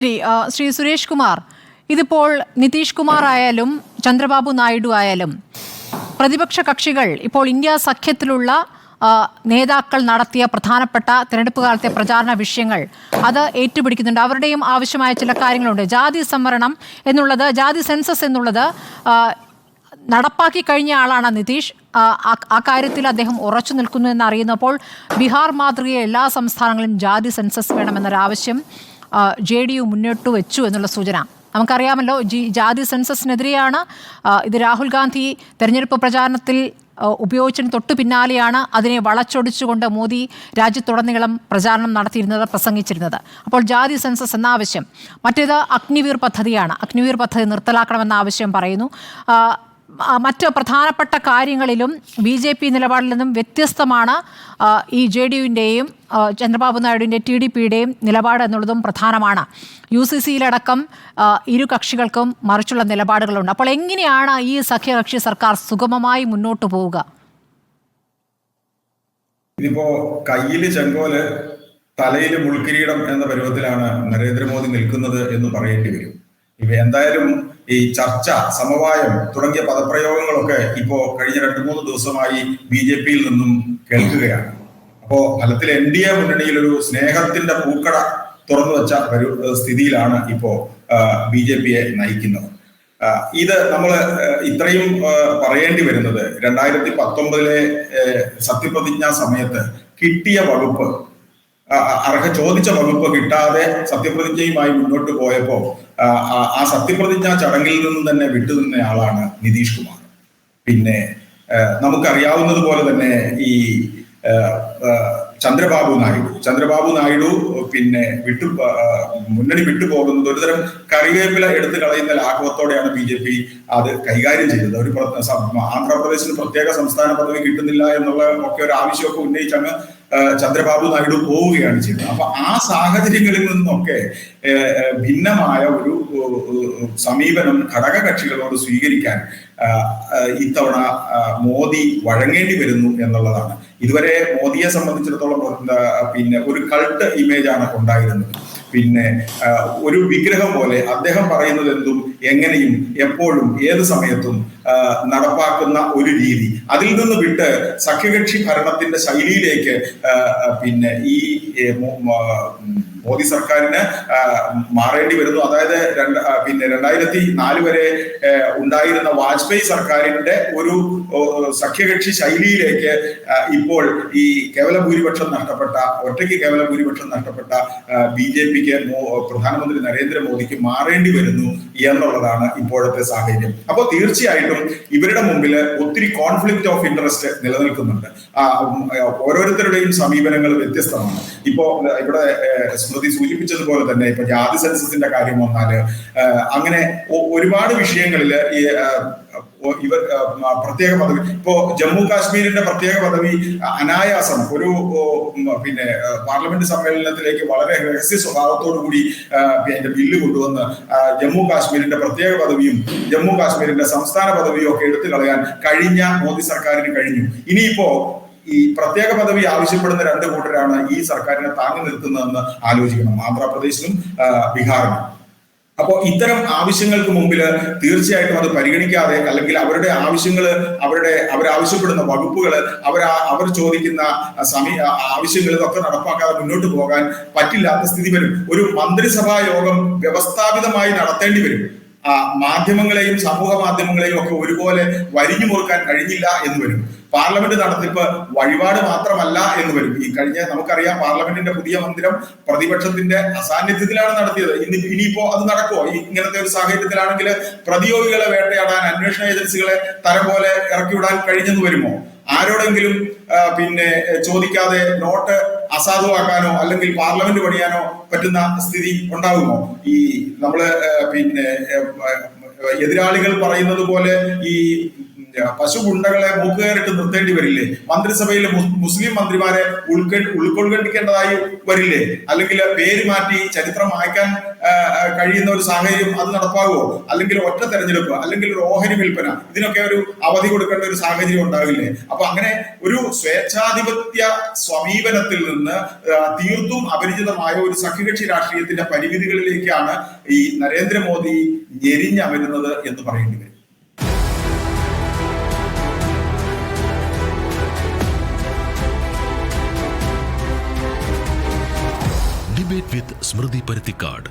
ശ്രീ ശ്രീ സുരേഷ് കുമാർ. ഇതിപ്പോൾ നിതീഷ് കുമാർ ആയാലും ചന്ദ്രബാബു നായിഡു ആയാലും പ്രതിപക്ഷ കക്ഷികൾ ഇപ്പോൾ ഇന്ത്യ സഖ്യത്തിലുള്ള നേതാക്കൾ നടത്തിയ പ്രധാനപ്പെട്ട തിരഞ്ഞെടുപ്പ് കാലത്തെ പ്രചാരണ വിഷയങ്ങൾ അത് ഏറ്റുപിടിക്കുന്നുണ്ട്. അവരുടെയും ആവശ്യമായ ചില കാര്യങ്ങളുണ്ട്. ജാതി സംവരണം എന്നുള്ളത് ജാതി സെൻസസ് എന്നുള്ളത് നടപ്പാക്കി കഴിഞ്ഞ ആളാണ് നിതീഷ്. ആ കാര്യത്തിൽ അദ്ദേഹം ഉറച്ചു നിൽക്കുന്നു എന്നറിയുന്നപ്പോൾ ബീഹാർ മാതൃകയെ എല്ലാ സംസ്ഥാനങ്ങളിലും ജാതി സെൻസസ് വേണമെന്നൊരാവശ്യം ജെ ഡി യു മുന്നോട്ട് വെച്ചു എന്നുള്ള സൂചന. നമുക്കറിയാമല്ലോ ജി ജാതി സെൻസസിനെതിരെയാണ് ഇത് രാഹുൽ ഗാന്ധി തെരഞ്ഞെടുപ്പ് പ്രചാരണത്തിൽ ഉപയോഗിച്ചതിന് തൊട്ടു പിന്നാലെയാണ് അതിനെ വളച്ചൊടിച്ചുകൊണ്ട് മോദി രാജ്യത്തുടനീളം പ്രചാരണം നടത്തിയിരുന്നത് പ്രസംഗിച്ചിരുന്നത്. അപ്പോൾ ജാതി സെൻസസ് എന്ന ആവശ്യം മറ്റേത് അഗ്നിവീർ പദ്ധതിയാണ്. അഗ്നിവീർ പദ്ധതി നിർത്തലാക്കണമെന്ന ആവശ്യം പറയുന്നു മറ്റ് പ്രധാനപ്പെട്ട കാര്യങ്ങളിലും ബി ജെ പി നിലപാടിൽ നിന്നും വ്യത്യസ്തമാണ് ഈ ജെ ഡി യുവിന്റെയും ചന്ദ്രബാബു നായിഡുവിന്റെ ടി ഡി പിയുടെയും നിലപാട് എന്നുള്ളതും പ്രധാനമാണ്. യു സി സിയിലടക്കം ഇരു കക്ഷികൾക്കും മറിച്ചുള്ള നിലപാടുകളുണ്ട്. അപ്പോൾ എങ്ങനെയാണ് ഈ സഖ്യകക്ഷി സർക്കാർ സുഗമമായി മുന്നോട്ട് പോവുക? ഇതിപ്പോ കയ്യിൽ ചെങ്കോൽ തലയിൽ മുൾക്കിരീടം എന്ന പരുവത്തിലാണ് നരേന്ദ്രമോദി നിൽക്കുന്നത് എന്ന് പറയേണ്ടി വരും. ഇവ എന്തായാലും ഈ ചർച്ച സമവായം തുടങ്ങിയ പദപ്രയോഗങ്ങളൊക്കെ ഇപ്പോ കഴിഞ്ഞ രണ്ടു മൂന്ന് ദിവസമായി ബി ജെ പിയിൽ നിന്നും കേൾക്കുകയാണ്. അപ്പോ ഫലത്തിൽ എൻ ഡി എ മുന്നണിയിൽ ഒരു സ്നേഹത്തിന്റെ പൂക്കട തുറന്നു വെച്ച ഒരു സ്ഥിതിയിലാണ് ഇപ്പോ ബി ജെ പിയെ നയിക്കുന്നത്. ഇത് നമ്മൾ ഇത്രയും പറയേണ്ടി വരുന്നത് രണ്ടായിരത്തി പത്തൊമ്പതിലെ സത്യപ്രതിജ്ഞാ സമയത്ത് കിട്ടിയ വകുപ്പ് അർഹ ചോദിച്ച വകുപ്പ് കിട്ടാതെ സത്യപ്രതിജ്ഞയുമായി മുന്നോട്ട് പോയപ്പോൾ ആ, സത്യപ്രതിജ്ഞാ ചടങ്ങിൽ നിന്ന് തന്നെ വിട്ടുനിന്ന ആളാണ് നിതീഷ് കുമാർ. പിന്നെ നമുക്കറിയാവുന്നതുപോലെ നമുക്കറിയാവുന്നത് പോലെ തന്നെ ഈ ചന്ദ്രബാബു നായിഡു. ചന്ദ്രബാബു നായിഡു പിന്നെ വിട്ടു മുന്നണി വിട്ടുപോകുന്നത് ഒരുതരം കറിവേപ്പില എടുത്തു കളയുന്ന ലാഘവത്തോടെയാണ് ബി ജെ പി അത് കൈകാര്യം ചെയ്തത്. ഒരു പ്ര- ആന്ധ്രാപ്രദേശിന് പ്രത്യേക സംസ്ഥാന പദവി കിട്ടുന്നില്ല എന്നുള്ള ഒക്കെ ഒരു ആവശ്യമൊക്കെ ഉന്നയിച്ച് അങ്ങ് ആ, ചന്ദ്രബാബു നായിഡു പോവുകയാണ് ചെയ്തത് അപ്പൊ ആ സാഹചര്യങ്ങളിൽ നിന്നൊക്കെ ഭിന്നമായ ഒരു സമീപനം ഘടക കക്ഷികളോട് സ്വീകരിക്കാൻ ഇത്തവണ മോദി വഴങ്ങേണ്ടി വരുന്നു എന്നുള്ളതാണ്. ഇതുവരെ മോദിയെ സംബന്ധിച്ചിടത്തോളം പിന്നെ ഒരു കൾട്ട് ഇമേജാണ് ഉണ്ടായിരുന്നത്. പിന്നെ ഒരു വിഗ്രഹം പോലെ അദ്ദേഹം പറയുന്നത് എന്തും എങ്ങനെയും എപ്പോഴും ഏത് സമയത്തും നടപ്പാക്കുന്ന ഒരു രീതി. അതിൽ നിന്ന് വിട്ട് സഖ്യകക്ഷി ഭരണത്തിന്റെ ശൈലിയിലേക്ക് പിന്നെ ഈ മോദി സർക്കാരിന് മാറേണ്ടി വരുന്നു. അതായത് രണ്ട് പിന്നെ രണ്ടായിരത്തി നാല് വരെ ഉണ്ടായിരുന്ന വാജ്പേയി സർക്കാരിന്റെ ഒരു സഖ്യകക്ഷി ശൈലിയിലേക്ക് ഇപ്പോൾ ഈ കേവല ഭൂരിപക്ഷം നഷ്ടപ്പെട്ട ഒറ്റയ്ക്ക് കേവല ഭൂരിപക്ഷം നഷ്ടപ്പെട്ട ബി ജെ പിക്ക് പ്രധാനമന്ത്രി നരേന്ദ്രമോദിക്ക് മാറേണ്ടി വരുന്നു എന്നുള്ളതാണ് ഇപ്പോഴത്തെ സാഹചര്യം. അപ്പോൾ തീർച്ചയായിട്ടും ഇവരുടെ മുമ്പിൽ ഒത്തിരി കോൺഫ്ലിക്റ്റ് ഓഫ് ഇൻട്രസ്റ്റ് നിലനിൽക്കുന്നുണ്ട്. ഓരോരുത്തരുടെയും സമീപനങ്ങൾ വ്യത്യസ്തമാണ്. ഇപ്പോ ഇവിടെ സ്മൃതി സൂചിപ്പിച്ചതുപോലെ തന്നെ ഇപ്പൊ ജാതി സെൻസസിന്റെ കാര്യം വന്നാൽ അങ്ങനെ ഒരുപാട് വിഷയങ്ങളിൽ ഈ ഇവർ പ്രത്യേക പദവി ഇപ്പോ ജമ്മു കാശ്മീരിന്റെ പ്രത്യേക പദവി അനായാസം ഒരു പിന്നെ പാർലമെന്റ് സമ്മേളനത്തിലേക്ക് വളരെ രഹസ്യ സ്വഭാവത്തോടു കൂടി അതിന്റെ ബില്ല് കൊണ്ടുവന്ന് ജമ്മു കാശ്മീരിന്റെ പ്രത്യേക പദവിയും ജമ്മു കാശ്മീരിന്റെ സംസ്ഥാന പദവിയും ഒക്കെ എടുത്തു കളയാൻ കഴിഞ്ഞ മോദി സർക്കാരിന് കഴിഞ്ഞു. ഇനിയിപ്പോ ഈ പ്രത്യേക പദവി ആവശ്യപ്പെടുന്ന രണ്ട് കൂട്ടരാണ് ഈ സർക്കാരിനെ താങ്ങി നിർത്തുന്നതെന്ന് ആലോചിക്കണം. ആന്ധ്രാപ്രദേശിലും ബീഹാറിലും. അപ്പോൾ ഇത്തരം ആവശ്യങ്ങൾക്ക് മുമ്പിൽ തീർച്ചയായിട്ടും അത് പരിഗണിക്കാതെ അല്ലെങ്കിൽ അവരുടെ ആവശ്യങ്ങൾ അവരുടെ അവരാവശ്യപ്പെടുന്ന വകുപ്പുകൾ അവർ അവർ ചോദിക്കുന്ന സമയ ആവശ്യങ്ങൾ ഇതൊക്കെ നടപ്പാക്കാതെ മുന്നോട്ട് പോകാൻ പറ്റില്ലാത്ത സ്ഥിതി വരും. ഒരു മന്ത്രിസഭാ യോഗം വ്യവസ്ഥാപിതമായി നടത്തേണ്ടി വരും. മാധ്യമങ്ങളെയും സമൂഹ മാധ്യമങ്ങളെയും ഒക്കെ ഒരുപോലെ വരിഞ്ഞു മുറുക്കാൻ കഴിഞ്ഞില്ല എന്ന് വരും. പാർലമെന്റ് നടത്തിപ്പ് വഴിപാട് മാത്രമല്ല എന്ന് വരും. ഈ കഴിഞ്ഞ നമുക്കറിയാം പാർലമെന്റിന്റെ പുതിയ മന്ദിരം പ്രതിപക്ഷത്തിന്റെ അസാന്നിധ്യത്തിലാണ് നടത്തിയത്. ഇനി ഇനിയിപ്പോ അത് നടക്കുമോ ഇങ്ങനത്തെ ഒരു സാഹചര്യത്തിലാണെങ്കിൽ പ്രതിയോഗികളെ വേട്ടയാടാൻ അന്വേഷണ ഏജൻസികളെ തരം പോലെ ഇറക്കിവിടാൻ കഴിഞ്ഞെന്ന് വരുമോ? ആരോടെങ്കിലും പിന്നെ ചോദിക്കാതെ നോട്ട് അസാധുവാക്കാനോ അല്ലെങ്കിൽ പാർലമെന്റ് പണിയാനോ പറ്റുന്ന സ്ഥിതി ഉണ്ടാകുമോ? ഈ നമ്മൾ പിന്നെ എതിരാളികൾ പറയുന്നത് പോലെ ഈ പശു ഗുണ്ടകളെ മൂക്കുകയറിട്ട് നിർത്തേണ്ടി വരില്ലേ? മന്ത്രിസഭയിലെ മുസ്ലിം മന്ത്രിമാരെ ഉൾക്കൊ ഉൾക്കൊള്ളിക്കേണ്ടതായി വരില്ലേ? അല്ലെങ്കിൽ പേര് മാറ്റി ചരിത്രം മായ്ക്കാൻ കഴിയുന്ന ഒരു സാഹചര്യം അത് നടപ്പാകുമോ? അല്ലെങ്കിൽ ഒറ്റ തെരഞ്ഞെടുപ്പ് അല്ലെങ്കിൽ ഒരു ഓഹരി വിൽപ്പന ഇതിനൊക്കെ ഒരു അവധി കൊടുക്കേണ്ട ഒരു സാഹചര്യം ഉണ്ടാകില്ലേ അപ്പൊ അങ്ങനെ ഒരു സ്വേച്ഛാധിപത്യ സമീപനത്തിൽ നിന്ന് തീർത്തും അപരിചിതമായ ഒരു സഖ്യകക്ഷി രാഷ്ട്രീയത്തിന്റെ പരിമിതികളിലേക്കാണ് ഈ നരേന്ദ്രമോദി ഞെരിഞ്ഞമരുന്നത് എന്ന് പറയേണ്ടി വരും. ഡിബേറ്റ് വിത്ത് സ്മൃതി പരുത്തിക്കാട്